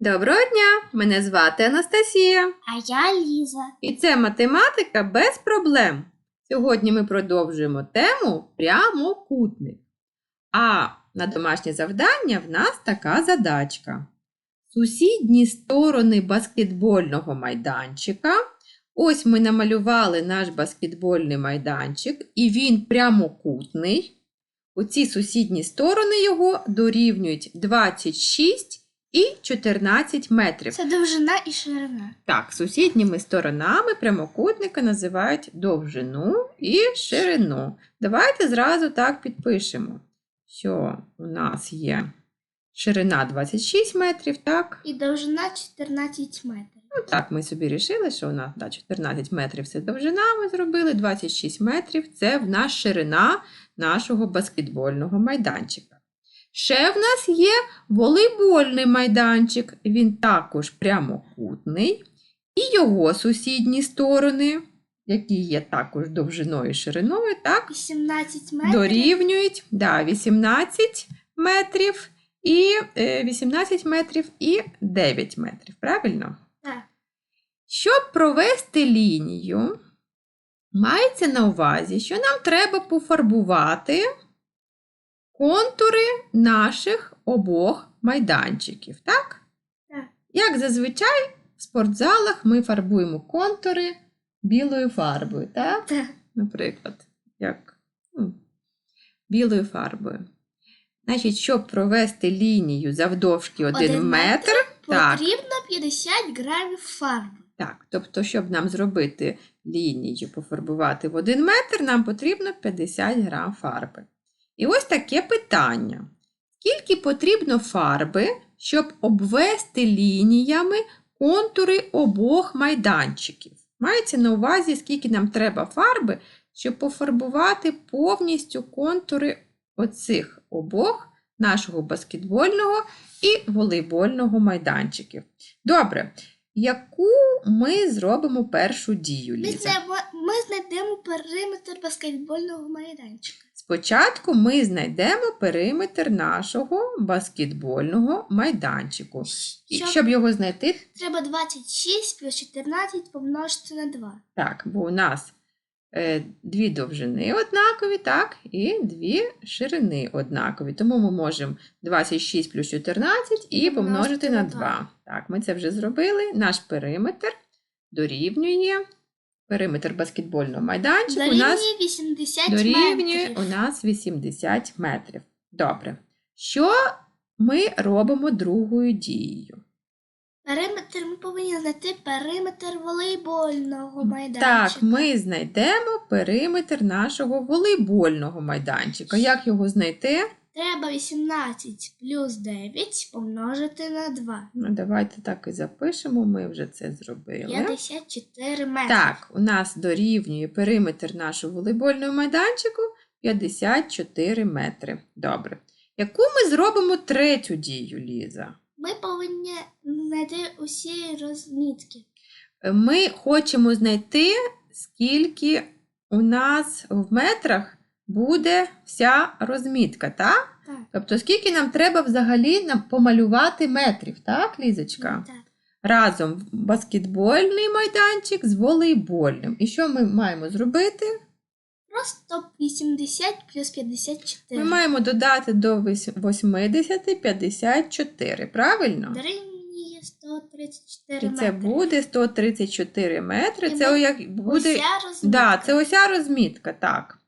Доброго дня! Мене звати Анастасія. А я Ліза. І це математика без проблем. Сьогодні ми продовжуємо тему прямокутник. А на домашнє завдання в нас така задачка. Сусідні сторони баскетбольного майданчика. Ось ми намалювали наш баскетбольний майданчик, і він прямокутний. Оці сусідні сторони його дорівнюють 26 і 14 метрів. Це довжина і ширина. Так, сусідніми сторонами прямокутника називають довжину і ширину. Давайте зразу так підпишемо, що у нас є ширина 26 метрів, так? І довжина 14 метрів. Ну, так, ми собі рішили, що у нас да, 14 метрів це довжина, ми зробили 26 метрів це в нас ширина нашого баскетбольного майданчика. Ще в нас є волейбольний майданчик, він також прямокутний, і його сусідні сторони, які є також довжиною і шириною, так, 18 метрів. дорівнюють да, 18 метрів і е, 18 метрів і 9 метрів. Правильно? Так. Щоб провести лінію, мається на увазі, що нам треба пофарбувати контури наших обох майданчиків. Так? Так. Як зазвичай в спортзалах ми фарбуємо контури білою фарбою. Так? Так. наприклад, як ну, білою фарбою. Значить, щоб провести лінію завдовжки 1 Один метр, так, Потрібно 50 грамів фарби. так, тобто, щоб нам зробити лінію, пофарбувати в 1 метр, нам потрібно 50 грам фарби. І ось таке питання. Скільки потрібно фарби, щоб обвести лініями контури обох майданчиків? Мається на увазі, скільки нам треба фарби, щоб пофарбувати повністю контури оцих обох нашого баскетбольного і волейбольного майданчиків. Добре, яку ми зробимо першу дію, Ліза? ми знайдемо периметр баскетбольного майданчика. Спочатку ми знайдемо периметр нашого баскетбольного майданчику. І Щоб- щоб його знайти, Треба 26 плюс 14 помножити на 2. так, бо у нас е, дві довжини однакові, так, і дві ширини однакові. Тому ми можемо 26 плюс 14 і помножити на 2. Так, ми це вже зробили. Наш периметр дорівнює периметр баскетбольного майданчика. У нас Дорівнює 80 дорівнює метрів. у нас 80 метрів. Добре. Що ми робимо другою дією? Периметр ми повинні знайти периметр волейбольного майданчика. Так, ми знайдемо периметр нашого волейбольного майданчика. Як його знайти? Треба 18 плюс 9 помножити на 2. Ну, давайте так і запишемо, ми вже це зробили. 54 метри. Так, у нас дорівнює периметр нашого волейбольного майданчику 54 метри. Добре. Яку ми зробимо третю дію, Ліза? Ми повинні знайти усі розмітки. Ми хочемо знайти, скільки у нас в метрах буде вся розмітка, так? Так. Тобто, скільки нам треба взагалі нам помалювати метрів, так, Лізочка? Так. Разом баскетбольний майданчик з волейбольним. І що ми маємо зробити? Просто 80 плюс 54. Ми маємо додати до 80 54, правильно? Дорівнює 134 І метри. це буде 134 метри. І Це ми- як буде. Уся розмітка. Да, це ося розмітка, так.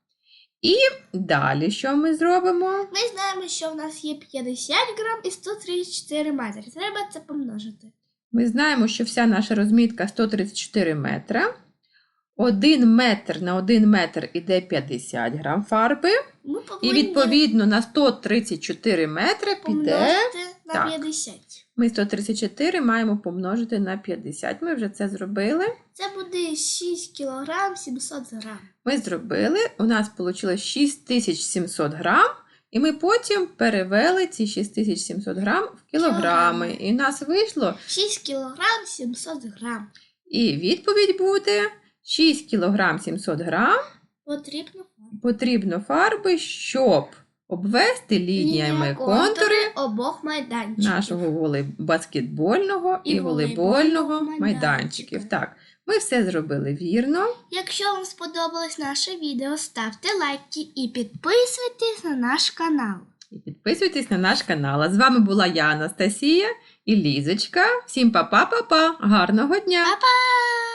І далі що ми зробимо? Ми знаємо, що в нас є 50 грам і 134 метри. Треба це помножити. Ми знаємо, що вся наша розмітка 134 метра. Один метр на один метр іде 50 грам фарби. І відповідно на 134 метри піде. помножити на так. 50. Ми 134 маємо помножити на 50. Ми вже це зробили. Це буде 6 кілограм 700 грам. Ми зробили. У нас вийшло 6700 грам. І ми потім перевели ці 6700 грам в кілограми. І у нас вийшло 6 кілограм 700 грам. І відповідь буде 6 кг 700 грам Потрібно потрібно фарби, щоб обвести лініями контури обох майданчиків. нашого волей... баскетбольного і, І волейбольного волейбольного майданчиків. Так, ми все зробили вірно. Якщо вам сподобалось наше відео, ставте лайки і підписуйтесь на наш канал. І підписуйтесь на наш канал. А з вами була я, Анастасія і Лізочка. Всім па-па-па-па! Гарного дня! Па-па!